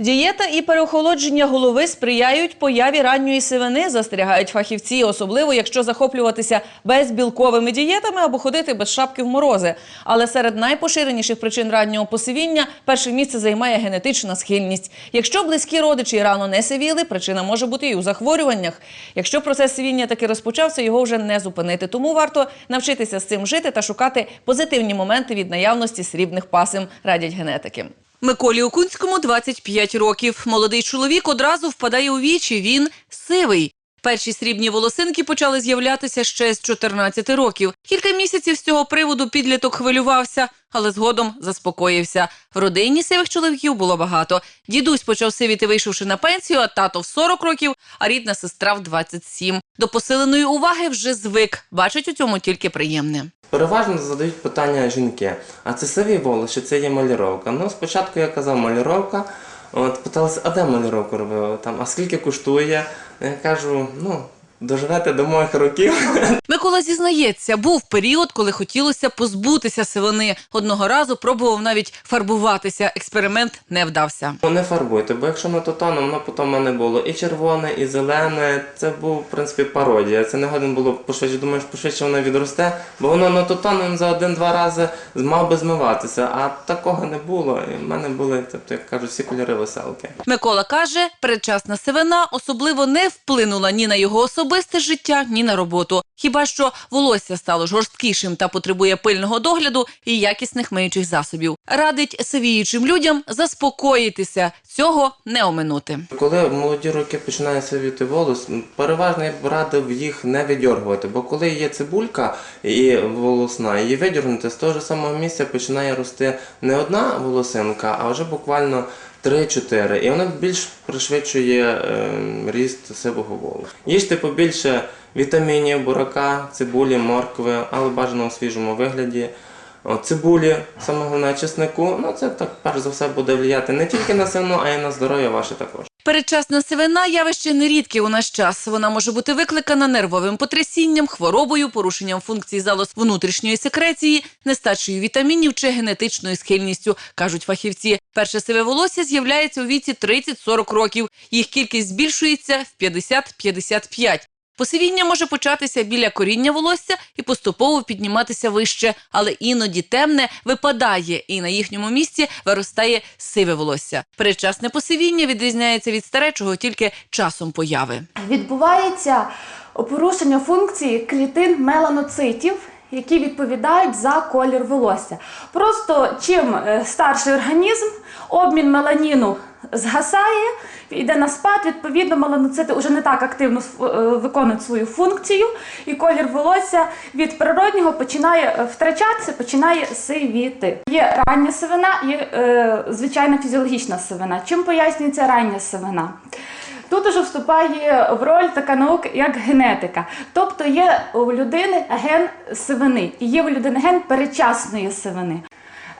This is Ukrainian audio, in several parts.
Дієта і переохолодження голови сприяють появі ранньої сивини, застерігають фахівці, особливо якщо захоплюватися безбілковими дієтами або ходити без шапки в морози. Але серед найпоширеніших причин раннього посивіння перше місце займає генетична схильність. Якщо близькі родичі рано не сивіли, причина може бути і у захворюваннях. Якщо процес сивіння таки розпочався, його вже не зупинити. Тому варто навчитися з цим жити та шукати позитивні моменти від наявності срібних пасим, радять генетики. Миколі Окунському 25 років. Молодий чоловік одразу впадає у вічі. Він сивий. Перші срібні волосинки почали з'являтися ще з 14 років. Кілька місяців з цього приводу підліток хвилювався, але згодом заспокоївся. В родині сивих чоловіків було багато. Дідусь почав сивіти, вийшовши на пенсію, а тато в 40 років, а рідна сестра в 27. До посиленої уваги вже звик. Бачить у цьому тільки приємне. Переважно задають питання жінки, а це сиві волос, це є маліровка? Ну, спочатку я казав малюровка, от питалися, а де маліровку робили? Там, а скільки коштує? Я кажу, ну, доживете до моїх років. Микола зізнається, був період, коли хотілося позбутися сивини. Одного разу пробував навіть фарбуватися. Експеримент не вдався. Ну, Не фарбуйте, бо якщо на тотану, воно потім в мене було і червоне, і зелене. Це був, в принципі, пародія. Це не годин було пошвидше. Думаєш, пошвидше воно відросте, бо воно на тотану за один-два рази мав би змиватися, а такого не було. І в мене були, тобто, як кажуть, всі кольори веселки. Микола каже, передчасна сивина особливо не вплинула ні на його особисте життя, ні на роботу. Хіба що волосся стало жорсткішим та потребує пильного догляду і якісних миючих засобів. Радить сивіючим людям заспокоїтися, цього не оминути. Коли в молоді роки починає сивіти волос, переважно я б радив їх не видьоргувати, бо коли є цибулька і волосна, її видьоргнути, з того ж самого місця починає рости не одна волосинка, а вже буквально 3-4. І вона більш пришвидшує е, ріст сивого. Їжте побільше вітамінів, бурака, цибулі, моркви, але бажано у свіжому вигляді. Цибулі, саме головне чеснику, ну це так перш за все буде впливати не тільки на сину, а й на здоров'я ваше також. Передчасна сивина явище нерідке у наш час. Вона може бути викликана нервовим потрясінням, хворобою, порушенням функцій залоз внутрішньої секреції, нестачею вітамінів чи генетичною схильністю, кажуть фахівці. Перше сиве волосся з'являється у віці 30-40 років. Їх кількість збільшується в 50-55. Посивіння може початися біля коріння волосся і поступово підніматися вище, але іноді темне випадає, і на їхньому місці виростає сиве волосся. Передчасне посивіння відрізняється від старечого тільки часом появи. відбувається порушення функції клітин меланоцитів, які відповідають за колір волосся. Просто чим е, старший організм, обмін меланіну згасає, йде на спад, відповідно, меланоцити вже не так активно е, виконують свою функцію, і колір волосся від природнього починає е, втрачатися, починає сивіти. Є рання сивина, є е, звичайна фізіологічна сивина. Чим пояснюється рання сивина? Тут уже вступає в роль така наука, як генетика. Тобто є у людини ген сивини і є у людини ген перечасної сивини.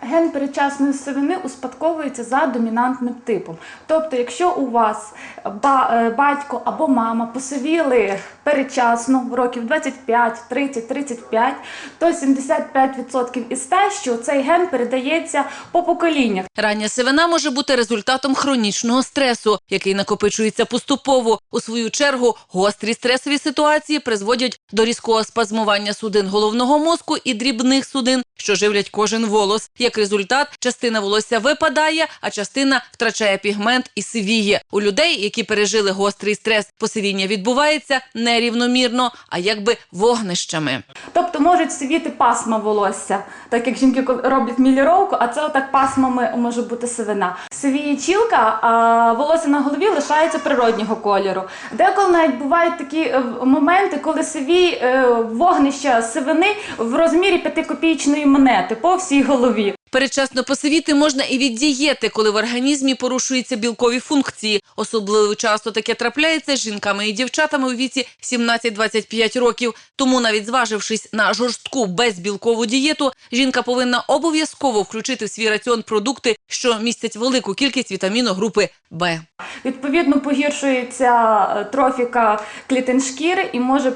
Ген передчасної сивини успадковується за домінантним типом. Тобто, якщо у вас е, батько або мама посивіли передчасно років 25, 30, 35, то 75% із те, що цей ген передається по поколіннях. Рання сивина може бути результатом хронічного стресу, який накопичується поступово. У свою чергу гострі стресові ситуації призводять до різкого спазмування судин головного мозку і дрібних судин, що живлять кожен волос. Як результат, частина волосся випадає, а частина втрачає пігмент і сивіє. У людей, які пережили гострий стрес, посивіння відбувається нерівномірно, а якби вогнищами. Тобто можуть сивіти пасма волосся, так як жінки роблять міліровку, а це отак пасмами може бути сивина. Сивіє чілка, а волосся на голові лишається природнього кольору. Деколи навіть бувають такі е, моменти, коли сиві е, вогнища сивини в розмірі п'ятикопійчної монети по всій голові. Передчасно посивіти можна і від дієти, коли в організмі порушуються білкові функції. Особливо часто таке трапляється з жінками і дівчатами у віці 17-25 років. Тому, навіть зважившись на жорстку безбілкову дієту, жінка повинна обов'язково включити в свій раціон продукти, що містять велику кількість вітаміну групи Б. Відповідно, погіршується е, трофіка клітин шкіри і може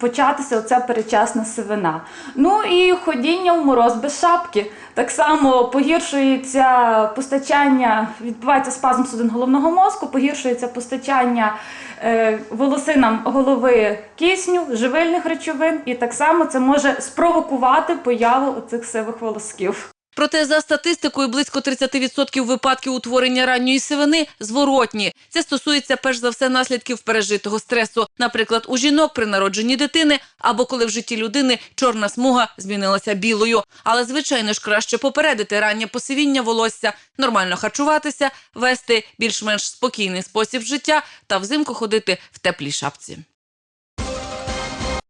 початися оця передчасна сивина. Ну і ходіння в мороз без шапки. Так само погіршується постачання, відбувається спазм судин головного мозку, погіршується постачання е, волосинам голови кисню, живильних речовин, і так само це може спровокувати появу цих сивих волосків. Проте за статистикою близько 30% випадків утворення ранньої сивини зворотні. Це стосується перш за все наслідків пережитого стресу, наприклад, у жінок при народженні дитини або коли в житті людини чорна смуга змінилася білою. Але звичайно ж краще попередити раннє посивіння волосся, нормально харчуватися, вести більш-менш спокійний спосіб життя та взимку ходити в теплій шапці.